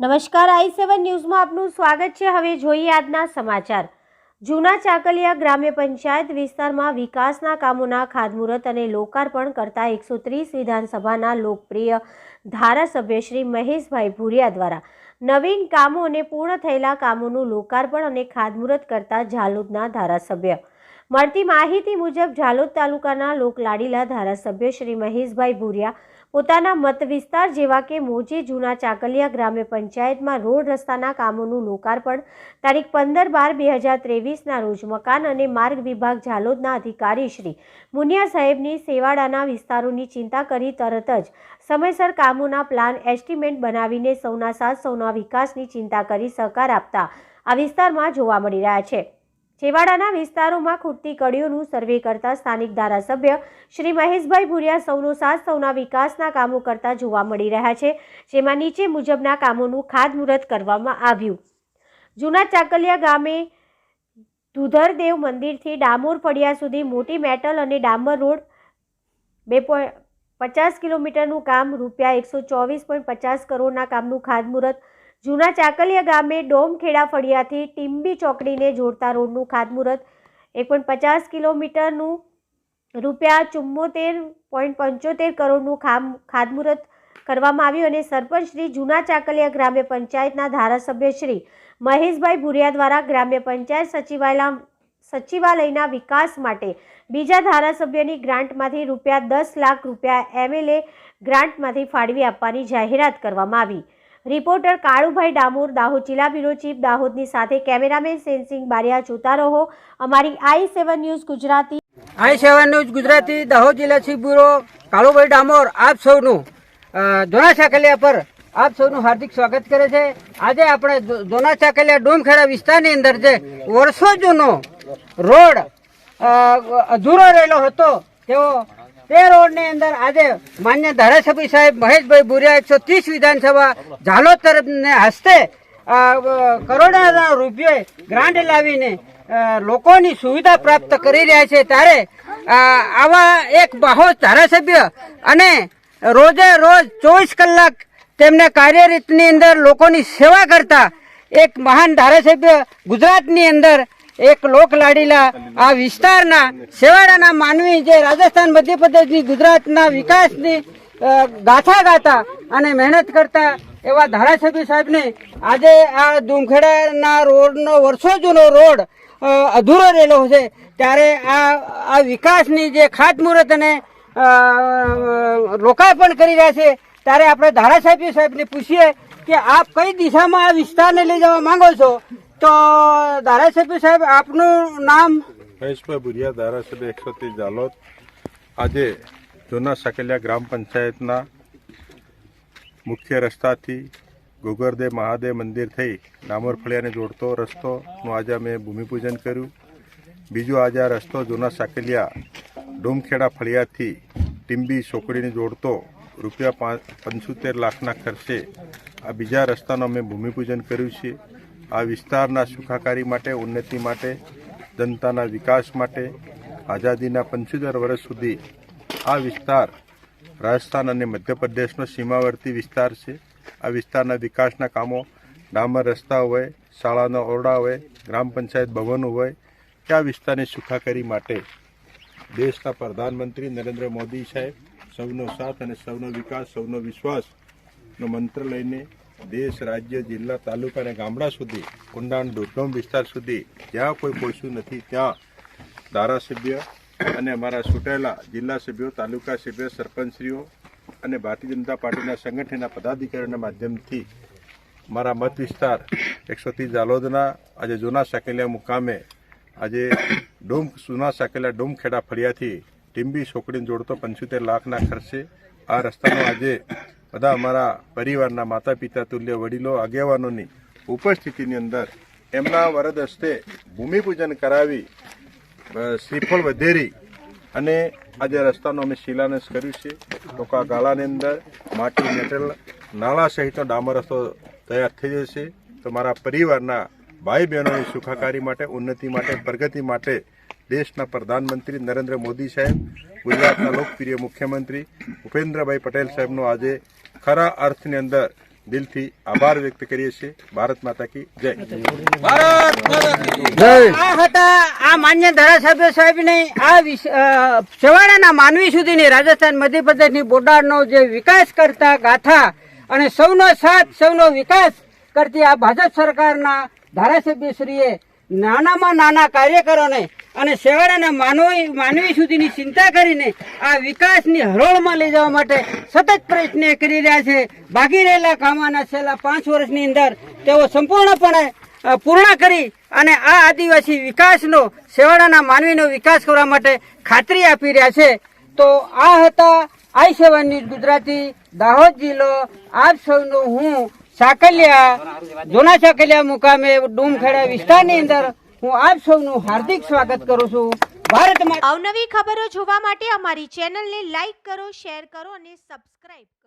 નમસ્કાર, આઈ સેવન ન્યૂઝમાં આપનું સ્વાગત છે. હવે જોઈએ આજના સમાચાર. જૂના ચાકલિયા ગ્રામ્ય પંચાયત વિસ્તારમાં વિકાસના કામોના ખાતમુહૂર્ત અને લોકાર્પણ કરતા એકસો ત્રીસ વિધાનસભાના લોકપ્રિય ધારાસભ્ય શ્રી મહેશભાઈ ભુરિયા દ્વારા નવીન કામો અને પૂર્ણ થયેલા કામોનું લોકાર્પણ અને ખાતમુહૂર્ત કરતા ઝાલોદના ધારાસભ્ય. મળતી માહિતી મુજબ ઝાલોદ તાલુકાના લોકલાડીલા ધારાસભ્ય શ્રી મહેશભાઈ ભુરિયા પોતાના મત વિસ્તાર જેવા કે મોજી જૂના ચાકલિયા ગ્રામ્ય પંચાયતમાં રોડ રસ્તાના કામોનું લોકાર્પણ, તારીખ પંદર બાર બે હજાર ત્રેવીસના રોજ મકાન અને માર્ગ વિભાગ ઝાલોદના અધિકારી શ્રી મુનિયા સાહેબની સેવાડાના વિસ્તારોની ચિંતા કરી તરત જ સમયસર કામોના પ્લાન એસ્ટિમેટ બનાવીને સૌના સાથ, સૌના વિકાસની ચિંતા કરી સહકાર આપતા આ વિસ્તારમાં જોવા મળી રહ્યા છે. છેવાડાના વિસ્તારોમાં ખૂટતી કડીઓનું સર્વે કરતા સ્થાનિક ધારાસભ્ય શ્રી મહેશભાઈ ભુરિયા સૌનો સાથ, સૌના વિકાસના કામો કરતા જોવા મળી રહ્યા છે, જેમાં નીચે મુજબના કામોનું ખાતમુહૂર્ત કરવામાં આવ્યું. જૂના ચાકલિયા ગામે ધુધરદેવ મંદિરથી ડામોર ફળિયા સુધી મોટી મેટલ અને ડામર રોડ બે પચાસ કિલોમીટરનું કામ રૂપિયા એકસો ચોવીસ પોઈન્ટ પચાસ કરોડના કામનું ખાતમુહૂર્ત જૂના ચાકલિયા ગામે ડોમખેડા ફળિયાથી ટીમ્બી ચોકડીને જોડતા રોડનું ખાતમુહૂર્ત. એક પોઈન્ટ પચાસ કિલોમીટરનું રૂપિયા ચુમ્મોતેર પોઈન્ટ પંચોતેર કરોડનું ખામ, ખાતમુહૂર્ત કરવામાં આવ્યું અને સરપંચ શ્રી જૂના ચાકલિયા ગ્રામ્ય પંચાયતના ધારાસભ્ય શ્રી મહેશભાઈ ભુરિયા દ્વારા ગ્રામ્ય પંચાયત સચિવાલય, સચિવાલયના વિકાસ માટે બીજા ધારાસભ્યની ગ્રાન્ટમાંથી રૂપિયા દસ લાખ રૂપિયા એમએલએ ગ્રાન્ટમાંથી ફાળવી આપવાની જાહેરાત કરવામાં આવી. રિપોર્ટર કાળુભાઈ ડામોર, દાહોદ જિલ્લા બ્યુરો ચીફ, દાહોદની સાથે કેમેરામેન સેનસિંગ બારિયા જોતા રહો. અમારી I seven news Gujarati. I seven news Gujarati, Dahod જિલ્લા ચીફ બ્યુરો કાળુભાઈ ડામોર, આપ સૌનું ધોના જોના ચાકલિયા પર આપ સૌનું હાર્દિક સ્વાગત કરે છે. આજે આપણે ધોના ચાકલિયા ડોમખેડા વિસ્તારની અંદર જે વર્ષો જૂનો રોડ અધૂરો રહેલો હતો, તેઓ તે રોડની અંદર આજે માન્ય ધારાસભ્ય સાહેબ મહેશભાઈ ભુરિયા એકસો ત્રીસ વિધાનસભા ઝાલોદ તરફને હસ્તે કરોડોના રૂપિયે ગ્રાન્ટ લાવીને લોકોની સુવિધા પ્રાપ્ત કરી રહ્યા છે. ત્યારે આવા એક બાહોશ ધારાસભ્ય અને રોજે રોજ ચોવીસ કલાક તેમને કાર્યરીતની અંદર લોકોની સેવા કરતા એક મહાન ધારાસભ્ય ગુજરાતની અંદર એક લોક લાડીલા આ વિસ્તારના શેવાડાના માનવી જે રાજસ્થાન મધ્યપ્રદેશની ગુજરાતના વિકાસની ગાથા ગાતા અને મહેનત કરતા એવા ધારાસભ્ય સાહેબને આજે આ ડુમખેડાના રોડનો વર્ષો જૂનો રોડ અધૂરો રહેલો છે. ત્યારે આ આ વિકાસની જે ખાતમુહૂર્ત અને લોકાર્પણ કરી રહ્યા છે, ત્યારે આપણે ધારાસભ્ય સાહેબને પૂછીએ કે આપ કઈ દિશામાં આ વિસ્તારને લઈ જવા માંગો છો? તો ધારાસભ્ય સાહેબ, આપનું નામ? મહેશભાઈ ભુરિયા, ધારાસભ્ય એકસો ત્રીસ ઝાલોદ આજે જૂના સકેલિયા ગ્રામ પંચાયતના મુખ્ય રસ્તાથી ગોગરદેવ મહાદેવ મંદિર થઈ ડામોર ફળિયાને જોડતો રસ્તોનું આજે અમે ભૂમિપૂજન કર્યું. બીજો આજે આ રસ્તો જૂના સાકેલિયા ડોમખેડા ફળિયાથી ટીંબી સોકડીને જોડતો રૂપિયા પાંચ પંચોતેર લાખના ખર્ચે આ બીજા રસ્તાનું અમે ભૂમિપૂજન કર્યું છે. આ વિસ્તારના સુખાકારી માટે, ઉન્નતિ માટે, જનતાના વિકાસ માટે આઝાદીના પંચોતેર વર્ષ સુધી આ વિસ્તાર રાજસ્થાન અને મધ્યપ્રદેશનો સીમાવર્તી વિસ્તાર છે. આ વિસ્તારના વિકાસના કામો ડામર રસ્તા હોય, શાળાના ઓરડા હોય, ગ્રામ પંચાયત ભવનો હોય કે આ વિસ્તારની સુખાકારી માટે દેશના પ્રધાનમંત્રી નરેન્દ્ર મોદી સાહેબ સૌનો સાથ અને સૌનો વિકાસ, સૌનો વિશ્વાસનો મંત્ર લઈને દેશ, રાજ્ય, જિલ્લા, તાલુકા અને ગામડા સુધી, કુંડાણ દુર્ગમ વિસ્તાર સુધી જ્યાં કોઈ પહોંચ્યું નથી, ત્યાં ધારાસભ્ય અને અમારા ચૂંટાયેલા જિલ્લા સભ્યો, તાલુકા સભ્ય, સરપંચશ્રીઓ અને ભારતીય જનતા પાર્ટીના સંગઠનના પદાધિકારીઓના માધ્યમથી મારા મત વિસ્તાર એકસો ત્રીસ જાલોદના આજે જૂના સાકેલિયા મુકામે આજે ડોમ, જૂના સાકેલા ડોમખેડા ફળિયાથી ટીમ્બી છોકરીને જોડતો પંચોતેર લાખના ખર્ચે આ રસ્તાનો આજે બધા અમારા પરિવારના માતા પિતા તુલ્ય વડીલો, આગેવાનોની ઉપસ્થિતિની અંદર એમના વરદ હસ્તે ભૂમિપૂજન કરાવી શ્રીફળ વધેરી અને આજે રસ્તાનો અમે શિલાન્યાસ કર્યું છે. ટોકા ગાળાની અંદર માટી, મેટલ, નાળા સહિતનો ડામર રસ્તો તૈયાર થઈ જશે તો મારા પરિવારના ભાઈ બહેનોની સુખાકારી માટે, ઉન્નતિ માટે, પ્રગતિ માટે દેશના પ્રધાનમંત્રી નરેન્દ્ર મોદી સાહેબ ગુજરાતના લોકપ્રિય મુખ્યમંત્રી ભૂપેન્દ્રભાઈ પટેલ સાહેબનો આજે ખરા અર્થની અંદર દિલથી આભાર વ્યક્ત કરીએ છીએ. ભારત માતા કી જય. આ હતા આ માન્ય ધારાસભ્ય સાહેબની આ છેવાડાના માનવી સુધીની રાજસ્થાન મધ્યપ્રદેશની બોર્ડરનો જે વિકાસ કરતા ગાથા અને સૌનો સાથ સૌનો વિકાસ કરતી આ ભાજપ સરકારના ધારાસભ્યશ્રીએ નાનામાં નાના કાર્યકરોને અને શેવાળાના માનવી માનવી સુધીની ચિંતા કરીને આ વિકાસની હરોળમાં લઈ જવા માટે સતત પ્રયત્ન કરી રહ્યા છે. બાકી રહેલા કામોના છેલ્લા પાંચ વર્ષની અંદર તેઓ સંપૂર્ણપણે પૂર્ણ કરી અને આ આદિવાસી વિકાસનો, શેવાળાના માનવીનો વિકાસ કરવા માટે ખાતરી આપી રહ્યા છે. તો આ હતા I seven news Gujarati. Dahod જિલ્લો. આપ સૌનો હું સાકલિયા, જૂના સાકલિયા મુકામે ડૂમખેડા વિસ્તારની અંદર હું આપ સૌનું હાર્દિક સ્વાગત કરું છું. ભારતમાં અવનવી ખબરો જોવા માટે અમારી ચેનલને લાઈક કરો, શેર કરો અને સબસ્ક્રાઇબ કરો